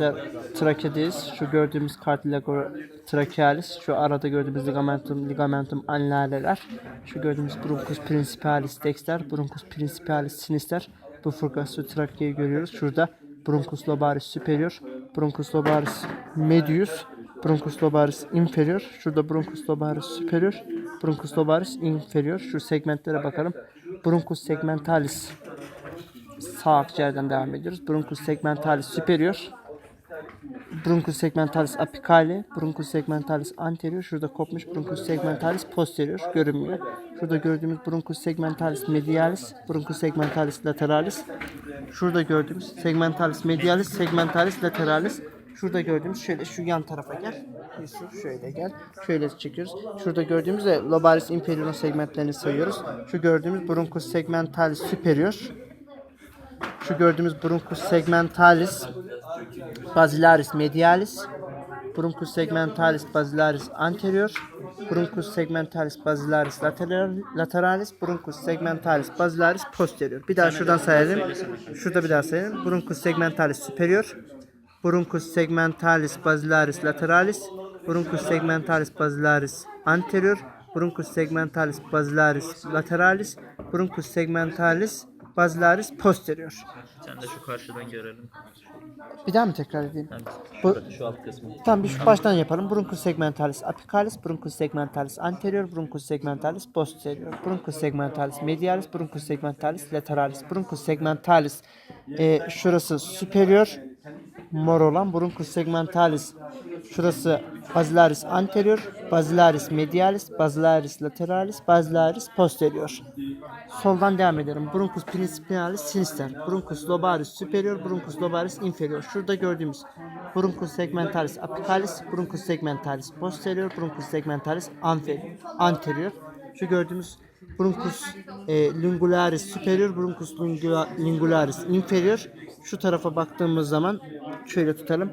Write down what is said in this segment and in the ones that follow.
arkadaşlar trakedeyiz. Şu gördüğümüz cartilagor trachealis, şu arada gördüğümüz ligamentum, ligamentum annulareler, şu gördüğümüz bronchus principalis dexter, bronchus principalis sinister, bifurcatio tracheayi görüyoruz. Şurada bronchus lobaris superior, bronchus lobaris medius, bronchus lobaris inferior, şurada bronchus lobaris superior, bronchus lobaris inferior. Şu segmentlere bakalım. Bronchus segmentalis sağ akciğerden devam ediyoruz. Bronchus segmentalis superior. Bronchus segmentalis apicale, Bronchus segmentalis anterior. Şurada kopmuş Bronchus segmentalis posterior görünmüyor. Şurada gördüğümüz Bronchus segmentalis medialis, Bronchus segmentalis lateralis. Şurada gördüğümüz segmentalis medialis, segmentalis lateralis. Şurada gördüğümüz şöyle şu yan tarafa gel. Yusuf şöyle gel. Şöyle çekiyoruz. Şurada gördüğümüz de lobaris inferior segmentlerini sayıyoruz. Şu gördüğümüz Bronchus segmentalis superior. Şu gördüğümüz Bronchus segmentalis, basilaris medialis, Bronchus segmentalis basilaris anterior, Bronchus segmentalis basilaris lateral, lateralis, Bronchus segmentalis basilaris posterior. Bir daha şuradan sayalım. Şurada bir daha sayalım. Bronchus segmentalis superior, Bronchus segmentalis basilaris lateralis, Bronchus segmentalis basilaris anterior, Bronchus segmentalis basilaris lateralis, Bronchus segmentalis basilaris posterior. Sen de şu karşıdan görelim. Bir daha mı tekrar edeyim? Yani Bu, şu, şu alt kısmı. tamam bir şu baştan yapalım. Bronchus segmentalis apicalis, Bronchus segmentalis anterior, Bronchus segmentalis posterior, Bronchus segmentalis medialis, Bronchus segmentalis lateralis, Bronchus segmentalis e, şurası superior mor olan Bronchus segmentalis şurası basilaris anterior, basilaris medialis, basilaris lateralis, basilaris posterior. Soldan devam edelim. Bronchus principalis sinister, Bronchus lobaris superior, Bronchus lobaris inferior. Şurada gördüğümüz Bronchus segmentalis apicalis, Bronchus segmentalis posterior, Bronchus segmentalis anterior. Şu gördüğümüz Bronchus e, lingularis superior, lingula- lingularis inferior. Şu tarafa baktığımız zaman şöyle tutalım.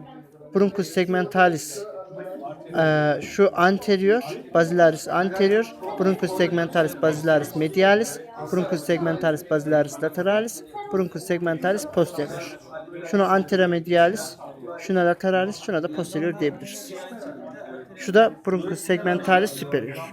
Bronchus segmentalis ee, şu anterior, basilaris anterior, Bronchus segmentalis basilaris medialis, Bronchus segmentalis basilaris lateralis, Bronchus segmentalis posterior. Şuna anteromedialis, şuna lateralis, şuna da posterior diyebiliriz. Şu da Bronchus segmentalis superior.